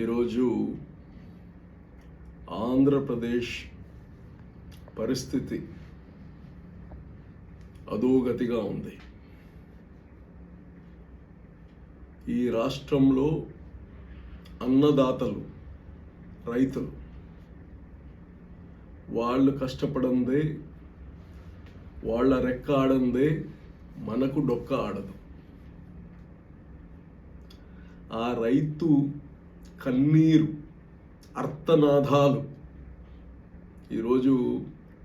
ఈరోజు ఆంధ్రప్రదేశ్ పరిస్థితి అధోగతిగా ఉంది. ఈ రాష్ట్రంలో అన్నదాతలు రైతులు వాళ్ళు కష్టపడందే వాళ్ళ రెక్క ఆడందే మనకు డొక్క ఆడదు. ఆ రైతు కన్నీరు అర్థనాదాలు ఈరోజు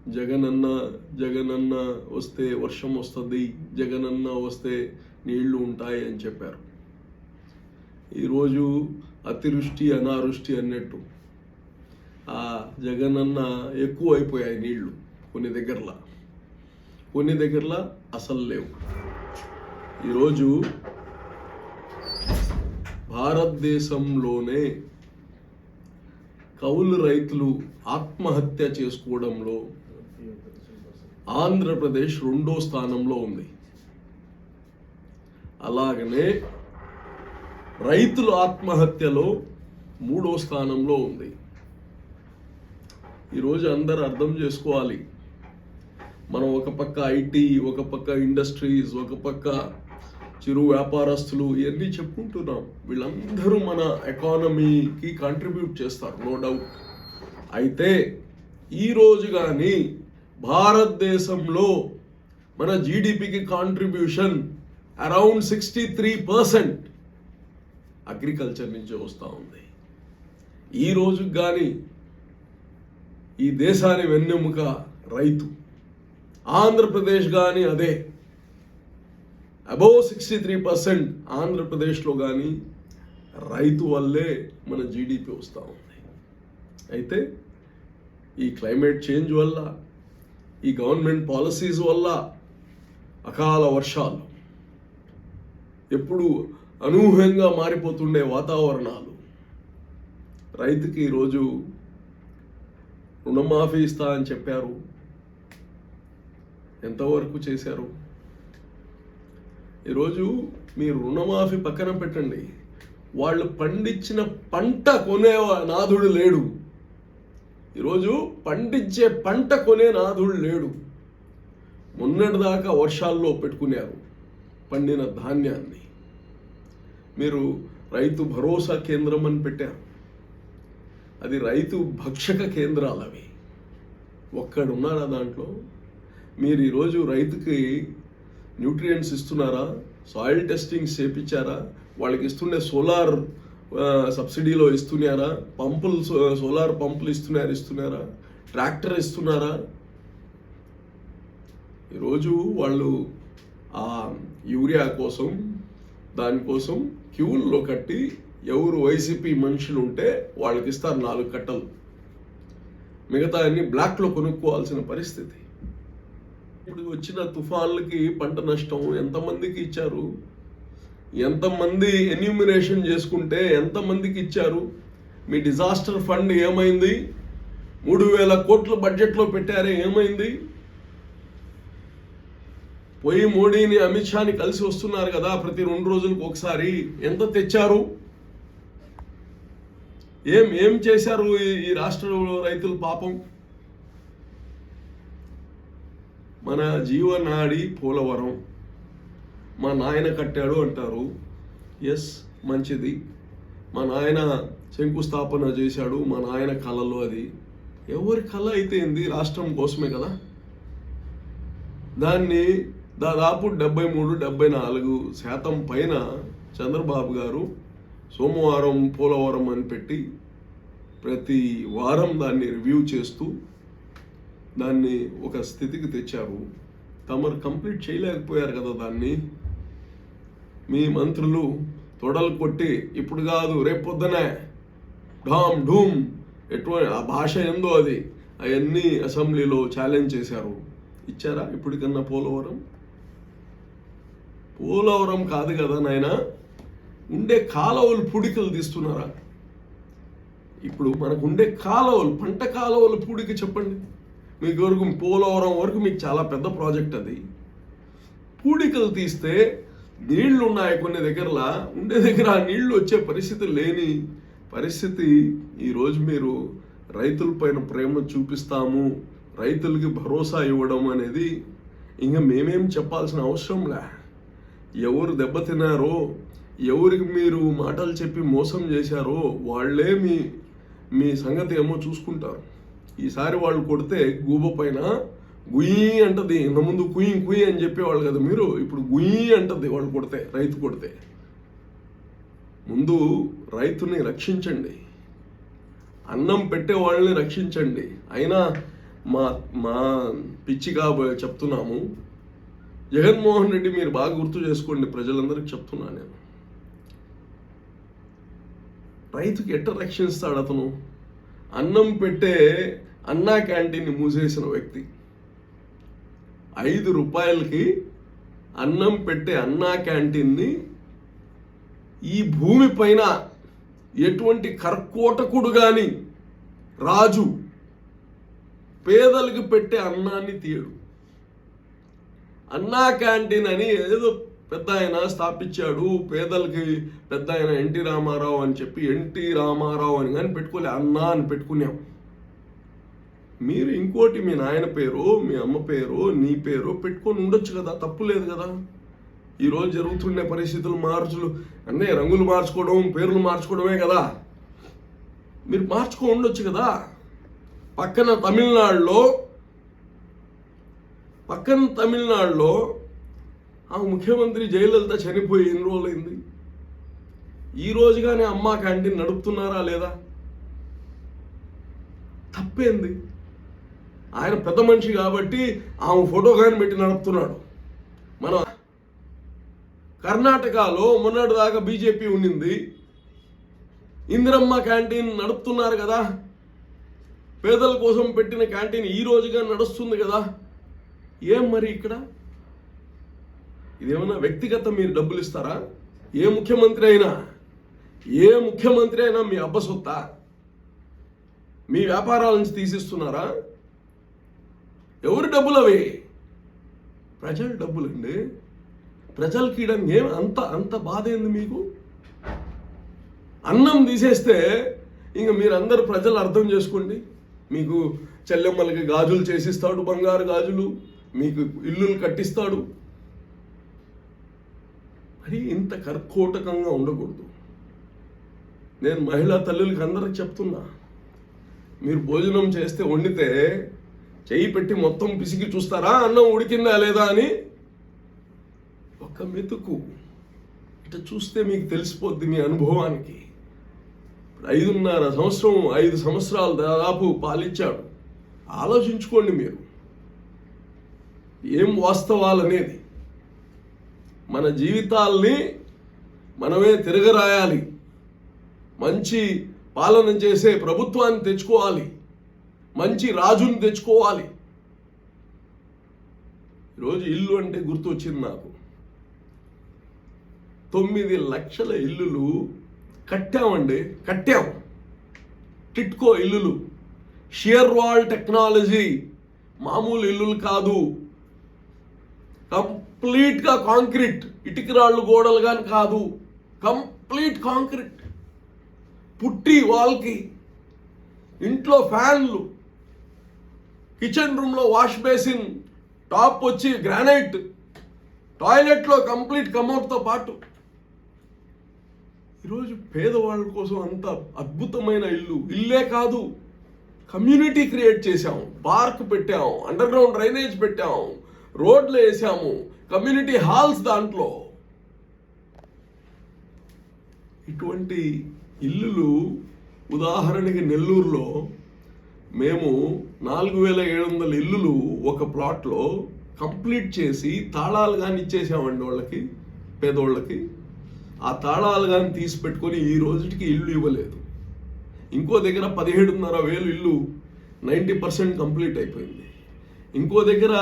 జగనన్న జగనన్న వస్తే వర్షం వస్తుంది జగనన్న వస్తే నీళ్ళు ఉంటాయి అని చెప్పారు. ఈరోజు అతివృష్టి అనావృష్టి అన్నట్టు ఆ జగనన్న ఎక్కువ అయిపోయాయి నీళ్ళు కొన్ని దగ్గరలా. కొన్ని దగ్గరలా అసలు లేవు. ఈరోజు భారతదేశంలోనే కౌలు రైతులు ఆత్మహత్య చేసుకోవడంలో ఆంధ్రప్రదేశ్ రెండో స్థానంలో ఉంది. అలాగనే రైతుల ఆత్మహత్యలో మూడో స్థానంలో ఉంది. ఈరోజు అందరు అర్థం చేసుకోవాలి. మనం ఒక పక్క ఐటీ ఒక పక్క ఇండస్ట్రీస్ ఒక పక్క చిరు వ్యాపారస్తులు ఇవన్నీ చెప్పుకుంటున్నాం. వీళ్ళందరూ మన ఎకానమీకి కాంట్రిబ్యూట్ చేస్తారు నో డౌట్ అయితే ఈరోజు కానీ భారతదేశంలో మన జీడిపికి contribution around sixty three percent agriculture నుంచి వస్తూ ఉంది. ఈ రోజు కానీ ఈ దేశాన్ని వెన్నెముక రైతు. ఆంధ్రప్రదేశ్ కానీ అదే. అబౌవ్ సిక్స్టీ త్రీ పర్సెంట్ ఆంధ్రప్రదేశ్లో కానీ రైతు వల్లే మన జీడిపి వస్తూ ఉంది. అయితే ఈ క్లైమేట్ చేంజ్ వల్ల ఈ గవర్నమెంట్ పాలసీస్ వల్ల అకాల వర్షాలు ఎప్పుడు అనూహ్యంగా మారిపోతుండే వాతావరణాలు రైతుకి ఈరోజు రుణమాఫీ ఇస్తా అని చెప్పారు. ఎంతవరకు చేశారు? ఈరోజు మీరు రుణమాఫీ పక్కన పెట్టండి. వాళ్ళు పండించిన పంట కొనే నాథుడు లేడు. ఈరోజు పండించే పంట కొనే నాథుడు లేడు. మొన్నటిదాకా వర్షాల్లో పెట్టుకున్నారు పండిన ధాన్యాన్ని. మీరు రైతు భరోసా కేంద్రం అని పెట్టారు. అది రైతు భక్షక కేంద్రాలు అవి ఒక్కడున్నారా దాంట్లో? మీరు ఈరోజు రైతుకి న్యూట్రియంట్స్ ఇస్తున్నారా? సాయిల్ టెస్టింగ్ చేపించారా? వాళ్ళకి ఇస్తుండే సోలార్ సబ్సిడీలో ఇస్తున్నారా? పంపులు సోలార్ పంపులు ఇస్తున్నారు ఇస్తున్నారా? ట్రాక్టర్ ఇస్తున్నారా? ఈరోజు వాళ్ళు ఆ యూరియా కోసం దానికోసం క్యూల్లో కట్టి ఎవరు వైసీపీ మనుషులు ఉంటే వాళ్ళకి ఇస్తారు నాలుగు కట్టలు. మిగతా అన్ని బ్లాక్లో కొనుక్కోవాల్సిన పరిస్థితి. ఇప్పుడు వచ్చిన తుఫాన్లకి పంట నష్టం ఎంతమందికి ఇచ్చారు? ఎంతమంది ఎన్యూమినేషన్ చేసుకుంటే ఎంతమందికి ఇచ్చారు? మీ డిజాస్టర్ ఫండ్ ఏమైంది? మూడు వేల కోట్ల బడ్జెట్లో పెట్టారే ఏమైంది? పోయి మోడీని అమిత్ షాని కలిసి వస్తున్నారు కదా ప్రతి రెండు రోజులకు ఒకసారి. ఎంత తెచ్చారు? ఏం ఏం చేశారు ఈ- రాష్ట్రంలో రైతులు పాపం? మన జీవనాడి పోలవరం. మా నాయన కట్టాడు అంటారు. ఎస్ మంచిది. మా నాయన శంకుస్థాపన చేశాడు మా నాయన కళలో అది. ఎవరి కళ అయితే ఏంది? రాష్ట్రం కోసమే కదా. దాన్ని దాదాపు డెబ్బై మూడు డెబ్బై నాలుగు శాతం పైన చంద్రబాబు గారు సోమవారం పోలవరం అని పెట్టి ప్రతి వారం దాన్ని రివ్యూ చేస్తూ దాన్ని ఒక స్థితికి తెచ్చారు. తమరు కంప్లీట్ చేయలేకపోయారు కదా దాన్ని. మీ మంత్రులు తొడలు కొట్టి ఇప్పుడు కాదు రేపు పొద్దునే. ఢామ్ ఢూమ్ ఎటువంటి ఆ భాష ఏందో అది. అవన్నీ అసెంబ్లీలో ఛాలెంజ్ చేశారు. ఇచ్చారా ఇప్పటికన్నా పోలవరం? పోలవరం కాదు కదా నాయన. ఉండే కాలువలు పుడికలు తీస్తున్నారా? ఇప్పుడు మనకు ఉండే కాలువలు పంట కాలువలు పూడిక చెప్పండి. మీకు వరకు పోలవరం వరకు మీకు చాలా పెద్ద ప్రాజెక్ట్ అది. పూడికలు తీస్తే నీళ్ళు ఉన్నాయి కొన్ని దగ్గరలా. ఉండే దగ్గర ఆ నీళ్ళు వచ్చే పరిస్థితి లేని పరిస్థితి. ఈరోజు మీరు రైతులపైన ప్రేమ చూపిస్తాము రైతులకి భరోసా ఇవ్వడం అనేది ఇంకా మేమేం చెప్పాల్సిన అవసరంలే ఎవరు దెబ్బతిన్నారో ఎవరికి మీరు మాటలు చెప్పి మోసం చేశారో వాళ్ళే మీ మీ సంగతి ఏమో చూసుకుంటారు. ఈసారి వాళ్ళు కొడితే గూబ పైన గుయ్యి అంటది. ఇంత ముందు కుయ్యి కుయ్యి అని చెప్పేవాళ్ళు కదా మీరు ఇప్పుడు గుయ్యి అంటది వాళ్ళు కొడితే రైతు కొడితే. ముందు రైతుని రక్షించండి. అన్నం పెట్టే వాళ్ళని రక్షించండి. అయినా మా మా పిచ్చిగా చెప్తున్నాము. జగన్మోహన్ రెడ్డి మీరు బాగా గుర్తు చేసుకోండి ప్రజలందరికీ చెప్తున్నాను నేను. రైతుకి ఎట్ట రక్షిస్తాడు అతను? అన్నం పెట్టే అన్నా క్యాంటీన్ని మూసేసిన వ్యక్తి. ఐదు రూపాయలకి అన్నం పెట్టే అన్నా క్యాంటీన్ని ఈ భూమి పైన ఎటువంటి కర్కోటకుడు కానీ రాజు పేదలకు పెట్టే అన్నాన్ని తీయడు. అన్నా క్యాంటీన్ అని ఏదో పెద్ద ఆయన స్థాపించాడు. పేదలకి పెద్ద ఆయన ఎన్టీ రామారావు అని చెప్పి ఎన్టీ రామారావు అని కానీ పెట్టుకోలే అన్నా అని పెట్టుకున్నాం. మీరు ఇంకోటి మీ నాయన పేరు మీ అమ్మ పేరు నీ పేరు పెట్టుకొని ఉండొచ్చు కదా తప్పు లేదు కదా. ఈరోజు జరుగుతుండే పరిస్థితులు మార్చులు అన్నీ రంగులు మార్చుకోవడం పేర్లు మార్చుకోవడమే కదా. మీరు మార్చుకో ఉండొచ్చు కదా. పక్కన తమిళనాడులో పక్కన తమిళనాడులో ఆ ముఖ్యమంత్రి జయలలిత చనిపోయి ఎన్ని రోజులైంది? ఈ రోజుగానే అమ్మ క్యాంటీన్ నడుపుతున్నారా లేదా? తప్పేంది? ఆయన పెద్ద మనిషి కాబట్టి ఆమె ఫోటో కానీ పెట్టి నడుపుతున్నాడు. మన కర్ణాటకలో మొన్నటి దాకా బీజేపీ ఉండింది. ఇందిరమ్మ క్యాంటీన్ నడుపుతున్నారు కదా. పేదల కోసం పెట్టిన క్యాంటీన్ ఈ రోజుగా నడుస్తుంది కదా. ఏం మరి ఇక్కడ? ఇదేమన్నా వ్యక్తిగత మీరు డబ్బులు ఇస్తారా? ఏ ముఖ్యమంత్రి అయినా? ఏ ముఖ్యమంత్రి అయినా మీ అబ్బ సొత్తా? మీ వ్యాపారాల నుంచి తీసిస్తున్నారా? ఎవరు డబ్బులు అవి ప్రజల డబ్బులండి. ప్రజలకి ఇవ్వడానికి ఏం అంత అంత బాధ ఏంది మీకు? అన్నం తీసేస్తే ఇంక మీరందరూ ప్రజలు అర్థం చేసుకోండి. మీకు చెల్లెమ్మలకి గాజులు చేసిస్తాడు బంగారు గాజులు మీకు ఇల్లులు కట్టిస్తాడు. మరి ఇంత కర్కోటకంగా ఉండకూడదు. నేను మహిళా తల్లులకి అందరికి చెప్తున్నా మీరు భోజనం చేస్తే వండితే చేయి పెట్టి మొత్తం పిసికి చూస్తారా? అన్నం ఉడికిందా లేదా అని? ఒక మెతుకు. ఇట చూస్తే మీకు తెలిసిపోద్ది మీ అనుభవానికి. ఐదున్నర సంవత్సరం ఐదు సంవత్సరాలు దాదాపు పాలిచ్చాడు. ఆలోచించుకోండి మీరు. ఏం వాస్తవాలనేది? మన జీవితాల్ని మనమే తిరగరాయాలి. మంచి పాలన చేసే ప్రభుత్వాన్ని తెచ్చుకోవాలి. మంచి రాజుని తెచ్చుకోవాలి. ఈరోజు ఇల్లు అంటే గుర్తు వచ్చింది నాకు. తొమ్మిది లక్షల ఇల్లులు కట్టామండి కట్టాం. టిట్కో ఇల్లులు షియర్ వాల్ టెక్నాలజీ మామూలు ఇల్లులు కాదు. కంప్లీట్గా కాంక్రీట్ ఇటుకరాళ్ళు గోడలు కానీ కాదు. Complete concrete. పుట్టి వాల్కి ఇంట్లో ఫ్యాన్లు కిచెన్ రూమ్లో వాష్ బేసిన్ టాప్ వచ్చి గ్రానైట్ టాయిలెట్లో కంప్లీట్ కమౌట్తో పాటు. ఈరోజు పేదవాళ్ళ కోసం అంత అద్భుతమైన ఇల్లు ఇల్లే కాదు కమ్యూనిటీ క్రియేట్ చేశాము పార్క్ పెట్టాము అండర్ గ్రౌండ్ డ్రైనేజ్ పెట్టాము రోడ్లు వేసాము కమ్యూనిటీ హాల్స్ దాంట్లో. ఇటువంటి ఇల్లులు ఉదాహరణకి నెల్లూరులో మేము నాలుగు వేల ఏడు వందల ఇల్లులు ఒక ప్లాట్లో కంప్లీట్ చేసి తాళాలు కానీ ఇచ్చేసామండి వాళ్ళకి పేదోళ్ళకి. ఆ తాళాలు కానీ తీసి పెట్టుకొని ఈ రోజుకి ఇల్లు ఇవ్వలేదు. ఇంకో దగ్గర పదిహేడున్నర వేలు ఇల్లు నైంటీ పర్సెంట్ కంప్లీట్ అయిపోయింది. ఇంకో దగ్గర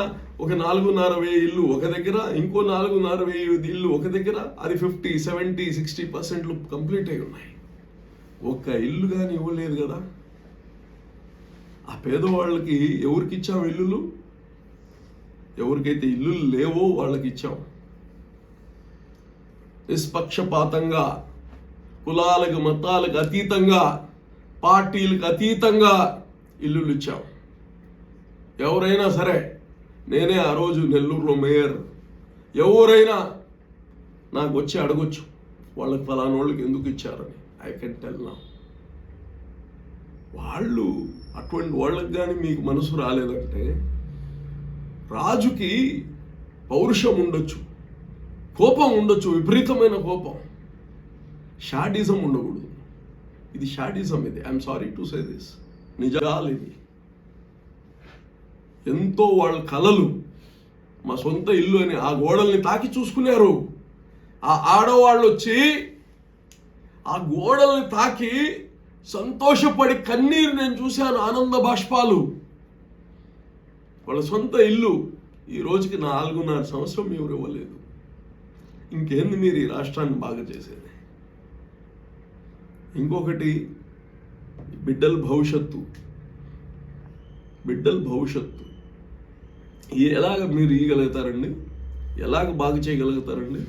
ఒక నాలుగున్నర వెయ్యి ఇల్లు ఒక దగ్గర ఇంకో నాలుగున్నర వెయ్యి ఇల్లు ఒక దగ్గర అది ఫిఫ్టీ సెవెంటీ సిక్స్టీ పర్సెంట్లు కంప్లీట్ అయి ఉన్నాయి. ఒక్క ఇల్లు కానీ ఇవ్వలేదు కదా. ఆ పేదవాళ్ళకి ఎవరికి ఇచ్చావు ఇల్లులు? ఎవరికైతే ఇల్లులు లేవో వాళ్ళకి ఇచ్చాం నిష్పక్షపాతంగా కులాలకు మతాలకు అతీతంగా పార్టీలకు అతీతంగా ఇల్లులు ఇచ్చాం ఎవరైనా సరే నేనే ఆ రోజు నెల్లూరులో మేయర్. ఎవరైనా నాకు వచ్చి అడగొచ్చు వాళ్ళకి ఫలానోళ్ళకి ఎందుకు ఇచ్చారని. ఐ కెన్ టెల్ నా వాళ్ళు అటువంటి వాళ్ళకి కానీ మీకు మనసు రాలేదంటే రాజుకి పౌరుషం ఉండొచ్చు కోపం ఉండొచ్చు విపరీతమైన కోపం. షాడిజం ఉండకూడదు. ఇది షాడిజం ఇది. I'm sorry to say this నిజాలు ఇది ఎంతో వాళ్ళ కలలు మా సొంత ఇల్లు అని ఆ గోడల్ని తాకి చూసుకున్నారు. ఆ ఆడవాళ్ళు వచ్చి ఆ గోడల్ని తాకి సంతోషపడి కన్నీరు నేను చూశాను ఆనంద బాష్పాలు. వాళ్ళ సొంత ఇల్లు. ఈ రోజుకి నాలుగున్నర సంవత్సరం ఎవరు ఇవ్వలేదు. ఇంకేంది మీరు ఈ రాష్ట్రాన్ని బాగా చేసేది? ఇంకొకటి బిడ్డల భవిష్యత్తు. బిడ్డల భవిష్యత్తు. ఎలాగ మీరు ఇయ్యగలుగుతారండి? ఎలాగ బాగు చేయగలుగుతారండి?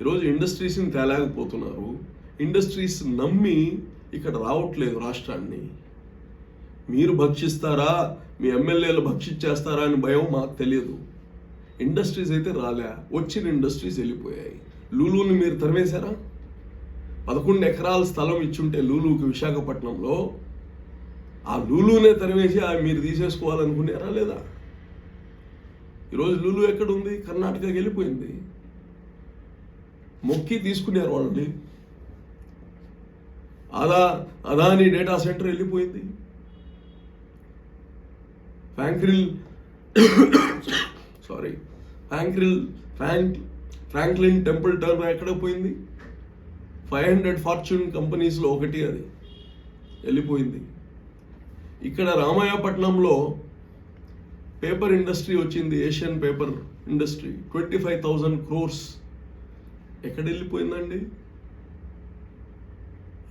ఈరోజు ఇండస్ట్రీస్ని తేలేకపోతున్నారు. ఇండస్ట్రీస్ నమ్మి ఇక్కడ రావట్లేదు రాష్ట్రాన్ని. మీరు భక్షిస్తారా? మీ ఎమ్మెల్యేలు భక్షించేస్తారా అని భయం మాకు తెలియదు. ఇండస్ట్రీస్ అయితే రాలే. వచ్చిన ఇండస్ట్రీస్ వెళ్ళిపోయాయి. లూలుని మీరు తరివేశారా పదకొండు ఎకరాల స్థలం ఇచ్చుంటే లూలుకి విశాఖపట్నంలో ఆ లూలునే తరివేసి మీరు తీసేసుకోవాలనుకున్నారా లేదా? ఈరోజు లూలు ఎక్కడుంది? కర్ణాటకకి వెళ్ళిపోయింది. మొక్కి తీసుకున్నారు వాళ్ళని అదా అదాని డేటా సెంటర్ వెళ్ళిపోయింది. ఫ్యాంక్రిల్ సారీ ఫ్యాంక్రిల్ ఫ్యాంక్ ఫ్రాంక్లిన్ టెంపుల్ టర్న్ ఎక్కడ పోయింది. ఫైవ్ హండ్రెడ్ ఫార్చ్యూన్ కంపెనీస్లో ఒకటి అది వెళ్ళిపోయింది. ఇక్కడ రామాయపట్నంలో పేపర్ ఇండస్ట్రీ వచ్చింది Asian paper industry. Twenty five thousand crores. ఎక్కడ వెళ్ళిపోయిందండి?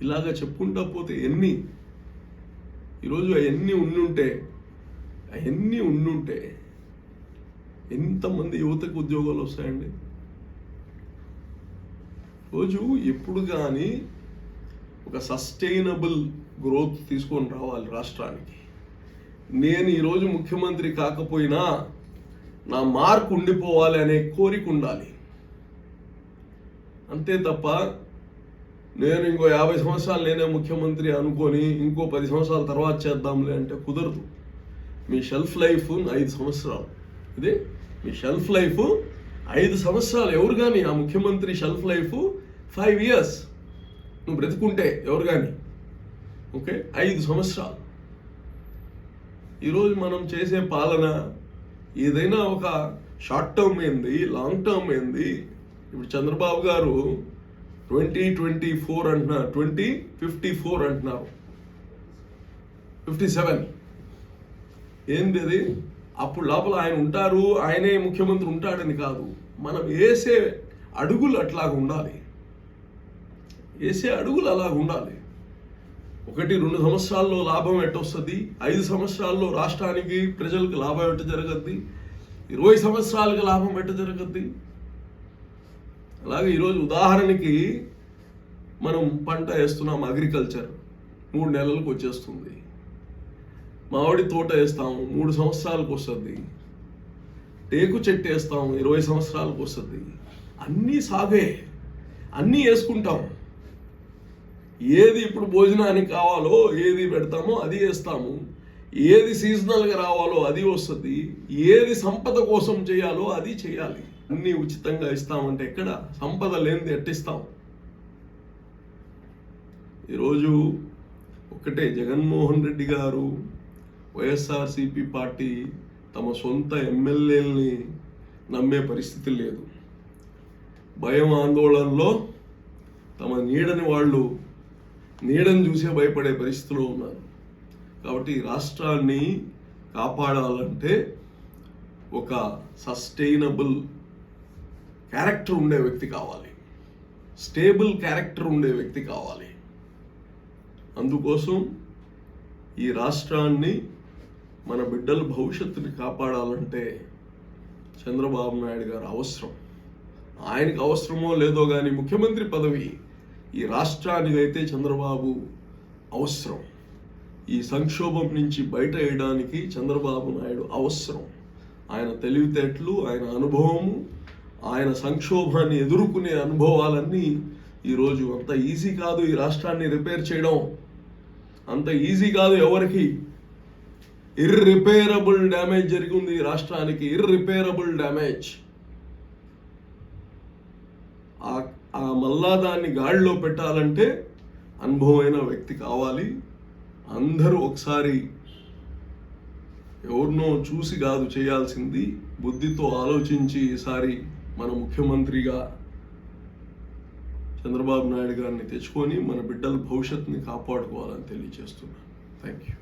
ఇలాగ చెప్పుకుంటా పోతే ఎన్ని? ఈరోజు అవన్నీ ఉండుంటే అవన్నీ ఉండుంటే ఎంతమంది యువతకు ఉద్యోగాలు వస్తాయండి? రోజు ఎప్పుడు కానీ ఒక సస్టైనబుల్ గ్రోత్ తీసుకొని రావాలి రాష్ట్రానికి. నేను ఈరోజు ముఖ్యమంత్రి కాకపోయినా నా మార్క్ ఉండిపోవాలి అనే కోరిక ఉండాలి. అంతే తప్ప నేను ఇంకో యాభై సంవత్సరాలు నేనే ముఖ్యమంత్రి అనుకొని ఇంకో పది సంవత్సరాల తర్వాత చేద్దాంలే అంటే కుదరదు. మీ షెల్ఫ్ లైఫ్ ఐదు సంవత్సరాలు. ఇది మీ షెల్ఫ్ లైఫ్ ఐదు సంవత్సరాలు. ఎవరు కానీ ఆ ముఖ్యమంత్రి షెల్ఫ్ లైఫ్ ఫైవ్ ఇయర్స్. నువ్వు బ్రతుకుంటే ఎవరు కానీ. ఓకే? ఐదు సంవత్సరాలు. ఈరోజు మనం చేసే పాలన ఏదైనా ఒక షార్ట్ టర్మ్ ఏంది లాంగ్ టర్మ్ ఏంది? ఇప్పుడు Chandrababu garu twenty twenty four అంటున్నారు ట్వంటీ ఫిఫ్టీ ఫోర్ అంటున్నారు ఫిఫ్టీ సెవెన్. ఏంది అది అప్పుడు లోపల ఆయన ఉంటారు ఆయనే ముఖ్యమంత్రి ఉంటాడని కాదు. మనం వేసే అడుగులు అట్లాగ ఉండాలి. వేసే అడుగులు అలాగ ఉండాలి. ఒకటి రెండు సంవత్సరాల్లో లాభం ఎట్టొస్తుంది ఐదు సంవత్సరాల్లో రాష్ట్రానికి ప్రజలకు లాభం ఎట్ట జరగద్ది ఇరవై సంవత్సరాలకు లాభం ఎట్ట జరగద్ది? అలాగే ఈరోజు ఉదాహరణకి మనం పంట వేస్తున్నాం అగ్రికల్చర్. మూడు నెలలకు వచ్చేస్తుంది. మామిడి తోట వేస్తాము మూడు సంవత్సరాలకు వస్తుంది. టేకు చెట్టు వేస్తాం ఇరవై సంవత్సరాలకు వస్తుంది. అన్నీ సాగే అన్నీ వేసుకుంటాం. ఏది ఇప్పుడు భోజనానికి కావాలో ఏది పెడతామో అది వేస్తాము. ఏది సీజనల్గా రావాలో అది వస్తుంది. ఏది సంపద కోసం చేయాలో అది చేయాలి. అన్నీ ఉచితంగా ఇస్తామంటే ఎక్కడ? సంపద లేనిది ఎట్టిస్తాం ఈరోజు ఒకటే జగన్మోహన్ రెడ్డి గారు వైఎస్ఆర్సిపి పార్టీ తమ సొంత ఎమ్మెల్యేలని నమ్మే పరిస్థితి లేదు. భయం ఆందోళనలో తమ నీడని వాళ్ళు నీడని చూసే భయపడే పరిస్థితిలో ఉన్నారు. కాబట్టి రాష్ట్రాన్ని కాపాడాలంటే ఒక సస్టైనబుల్ క్యారెక్టర్ ఉండే వ్యక్తి కావాలి. స్టేబుల్ క్యారెక్టర్ ఉండే వ్యక్తి కావాలి. అందుకోసం ఈ రాష్ట్రాన్ని మన బిడ్డల భవిష్యత్తుని కాపాడాలంటే చంద్రబాబు నాయుడు గారు అవసరం. ఆయనకు అవసరమో లేదో కానీ ముఖ్యమంత్రి పదవి ఈ రాష్ట్రానికి అయితే చంద్రబాబు అవసరం. ఈ సంక్షోభం నుంచి బయట వేయడానికి చంద్రబాబు నాయుడు అవసరం. ఆయన తెలివితేటలు ఆయన అనుభవము ఆయన సంక్షోభాన్ని ఎదుర్కొనే అనుభవాలన్నీ ఈరోజు అంత ఈజీ కాదు ఈ రాష్ట్రాన్ని రిపేర్ చేయడం. అంత ఈజీ కాదు ఎవరికి. ఇర్రిపేరబుల్ డ్యామేజ్ జరిగింది ఈ రాష్ట్రానికి. Irreparable damage. ఆ- ఆ మళ్ళా దాన్ని గాడిలో పెట్టాలంటే అనుభవమైన వ్యక్తి కావాలి. అందరూ ఒకసారి ఎవరినో చూసి కాదు చేయాల్సింది. బుద్ధితో ఆలోచించి ఈసారి మన ముఖ్యమంత్రిగా చంద్రబాబు నాయుడు గారిని తెచ్చుకొని మన బిడ్డల భవిష్యత్తుని కాపాడుకోవాలని తెలియజేస్తున్నాను. Thank you